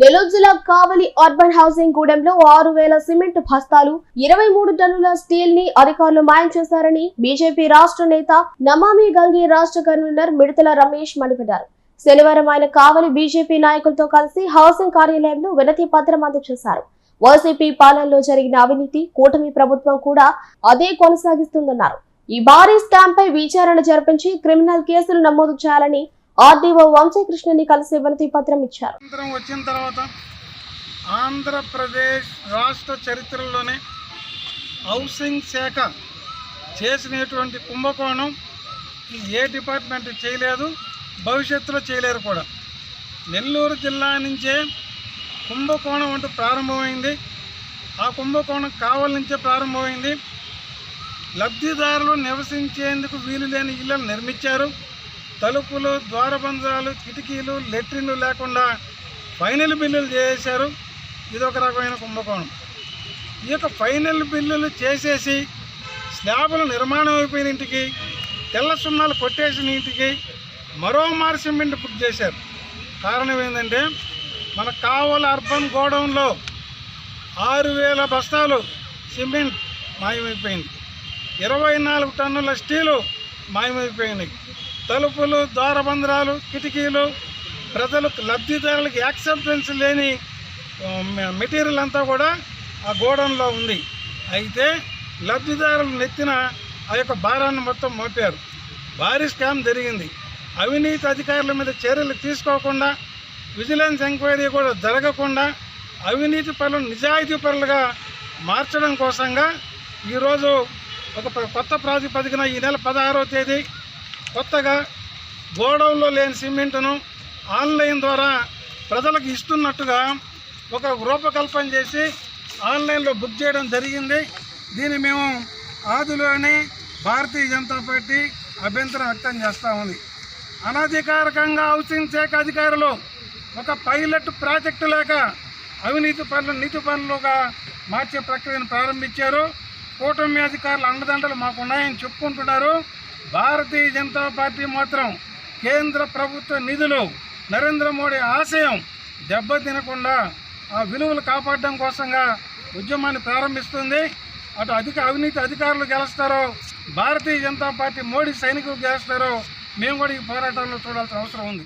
నెల్లూరు జిల్లా కావలి urban housing గూడెంలో ఆరు వేల సిమెంట్ బస్తాలు ఇరవై మూడు టన్నుల స్టీల్ని అధికారులు మాయం చేశారని బీజేపీ రాష్ట్ర నేత నమామి గంగి రాష్ట్ర కన్వీనర్ మిడతల రమేష్ మండిపడ్డారు. శనివారం ఆయన కావలి బీజేపీ నాయకులతో కలిసి హౌసింగ్ కార్యాలయంలో వినతి పత్రం అందజేశారు. వైసీపీ పాలనలో జరిగిన అవినీతి కూటమి ప్రభుత్వం కూడా అదే కొనసాగిస్తుందన్నారు. ఈ భారీ స్టాంప్ పై విచారణ జరిపించి క్రిమినల్ కేసులు నమోదు చేయాలని ఆర్డీఓ వంశీకృష్ణని కలిసి వినతి పత్రం ఇచ్చారు. వచ్చిన తర్వాత ఆంధ్రప్రదేశ్ రాష్ట్ర చరిత్రలోనే హౌసింగ్ శాఖ చేసినటువంటి కుంభకోణం ఏ డిపార్ట్మెంట్ చేయలేదు భవిష్యత్తులో చేయలేరు కూడా. నెల్లూరు జిల్లా నుంచే కుంభకోణం అంటూ ప్రారంభమైంది. ఆ కుంభకోణం కావల నుంచే ప్రారంభమైంది. లబ్ధిదారులు నివసించేందుకు వీలు లేని ఇళ్ళను నిర్మించారు. తలుపులు ద్వారబంధాలు కిటికీలు లెట్రిన్లు లేకుండా ఫైనల్ బిల్లులు చేశారు. ఇది ఒక రకమైన కుంభకోణం. ఈ యొక్క ఫైనల్ బిల్లులు చేసేసి స్లాబులు నిర్మాణం అయిపోయిన ఇంటికి తెల్ల సున్నాలు కొట్టేసిన ఇంటికి మరో మారి సిమెంట్ బుక్ చేశారు. కారణం ఏంటంటే మన కావల అర్బన్ గోడౌన్లో ఆరు వేల బస్తాలు సిమెంట్ మాయమైపోయింది. ఇరవై నాలుగు టన్నుల స్టీలు మాయమైపోయినాయి. తలుపులు ద్వారబంధరాలు కిటికీలు ప్రజలకు లబ్ధిదారులకు యాక్సెప్టెన్స్ లేని మెటీరియల్ అంతా కూడా ఆ గోడౌన్లో ఉంది. అయితే లబ్ధిదారులు నెత్తిన ఆ యొక్క భారాన్ని మొత్తం మోపారు. భారీ స్కామ్ జరిగింది. అవినీతి అధికారుల మీద చర్యలు తీసుకోకుండా విజిలెన్స్ ఎంక్వైరీ కూడా జరగకుండా అవినీతి పనులు నిజాయితీ పనులుగా మార్చడం కోసంగా ఈరోజు ఒక కొత్త ప్రాతిపదికన ఈ నెల పదహారవ తేదీ కొత్తగా గోడౌన్లో లేని సిమెంటును ఆన్లైన్ ద్వారా ప్రజలకు ఇస్తున్నట్టుగా ఒక రూపకల్పన చేసి ఆన్లైన్లో బుక్ చేయడం జరిగింది. దీన్ని మేము ఆదిలోనే భారతీయ జనతా పార్టీ అభ్యంతరం వ్యక్తం చేస్తూ ఉంది. అనధికారికంగా హౌసింగ్ శాఖ అధికారులు ఒక పైలట్ ప్రాజెక్టు లేక అవినీతి పనులు నీతి పనులుగా మార్చే ప్రక్రియను ప్రారంభించారు. కూటమి అధికారులు అండదండలు మాకు ఉన్నాయని చెప్పుకుంటున్నారు. భారతీయ జనతా పార్టీ మాత్రం కేంద్ర ప్రభుత్వ నిధులు నరేంద్ర మోడీ ఆశయం దెబ్బతినకుండా ఆ విలువలు కాపాడడం కోసంగా ఉద్యమాన్ని ప్రారంభిస్తుంది. అటు అధిక అవినీతి అధికారులు గెలుస్తారో భారతీయ జనతా పార్టీ మోడీ సైనికులు గెలుస్తారో మేము కూడా ఈ పోరాటంలో చూడాల్సిన అవసరం ఉంది.